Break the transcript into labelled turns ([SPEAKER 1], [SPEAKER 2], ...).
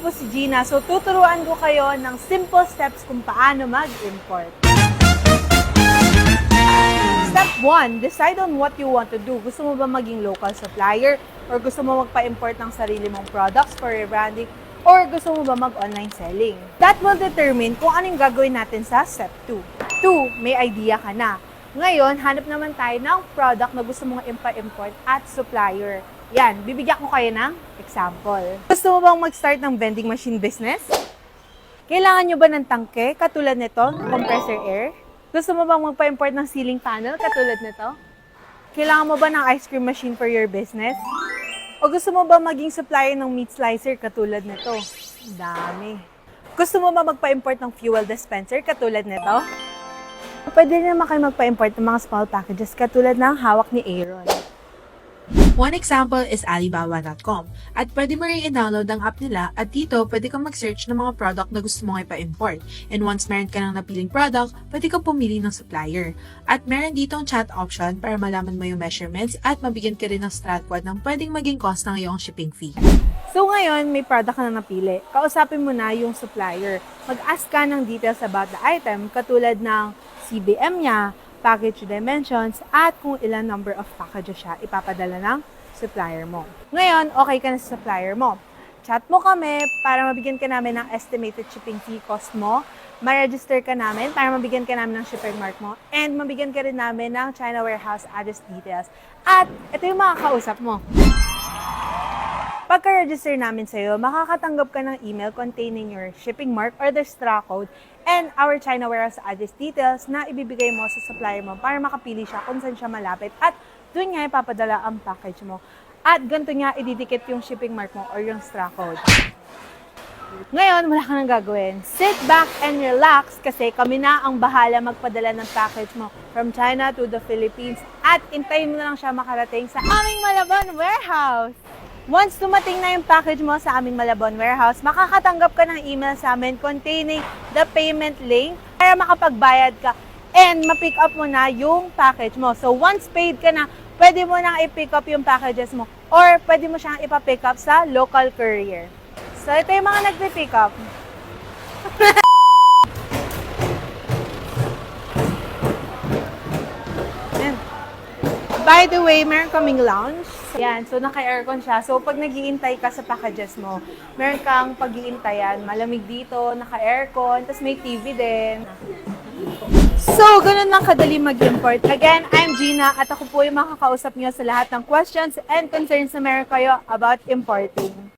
[SPEAKER 1] po si Gina. So, tuturuan ko kayo ng simple steps kung paano mag-import. Step 1, decide on what you want to do. Gusto mo ba maging local supplier? Or gusto mo magpa-import ng sarili mong products for your branding? Or gusto mo ba mag-online selling? That will determine kung anong gagawin natin sa step 2. 2, may idea ka na. Ngayon, hanap naman tayo ng product na gusto mong impa-import at supplier. Yan, bibigyan ko kayo ng example. Gusto mo bang mag-start ng vending machine business? Kailangan nyo ba ng tangke katulad nito, compressor air? Gusto mo bang magpa-import ng ceiling panel katulad nito? Kailangan mo ba ng ice cream machine for your business? O gusto mo ba maging supplier ng meat slicer katulad nito? Dami. Gusto mo ba magpa-import ng fuel dispenser katulad nito? Pwede naman kayo magpa-import ng mga small packages katulad ng hawak ni Aaron.
[SPEAKER 2] One example is Alibaba.com at pwede mo rin i-download ang app nila at dito pwede kang mag-search ng mga product na gusto mong ipa-import. And once meron ka ng napiling product, pwede kang pumili ng supplier. At meron dito ang chat option para malaman mo yung measurements at mabigyan ka rin ng strat quote ng pwedeng maging cost ng iyong shipping fee.
[SPEAKER 1] So ngayon, may product ka na napili. Kausapin mo na yung supplier. Mag-ask ka ng details about the item, katulad ng CBM niya, package dimensions, at kung ilan number of packages siya ipapadala ng supplier mo. Ngayon, okay ka na sa supplier mo. Chat mo kami para mabigyan ka namin ng estimated shipping fee cost mo. Ma-register ka namin para mabigyan ka namin ng shipping mark mo. And mabigyan ka rin namin ng China warehouse address details. At ito yung mga kausap mo. Pagka-register namin sa'yo, makakatanggap ka ng email containing your shipping mark or the STRA code and our China warehouse address details na ibibigay mo sa supplier mo para makapili siya kung saan siya malapit at doon nga ipapadala ang package mo. At ganito nga ididikit yung shipping mark mo or yung STRA code. Ngayon, wala ka nang gagawin. Sit back and relax kasi kami na ang bahala magpadala ng package mo from China to the Philippines at intayin mo na lang siya makarating sa aming Malabon warehouse. Once dumating na yung package mo sa aming Malabon warehouse, makakatanggap ka ng email sa amin containing the payment link para makapagbayad ka and ma-pick up mo na yung package mo. So once paid ka na, pwede mo nang i-pick up yung packages mo or pwede mo siyang ipa-pick up sa local courier. So ito yung mga nagpi-pick up. By the way, meron kaming lounge. Yan, so naka-aircon siya. So pag nagiintay ka sa packages mo, meron kang pag-iintayan. Malamig dito, naka-aircon, tapos may TV din. So, ganun lang kadali mag-import. Again, I'm Gina at ako po yung makakausap niyo sa lahat ng questions and concerns na meron kayo about importing.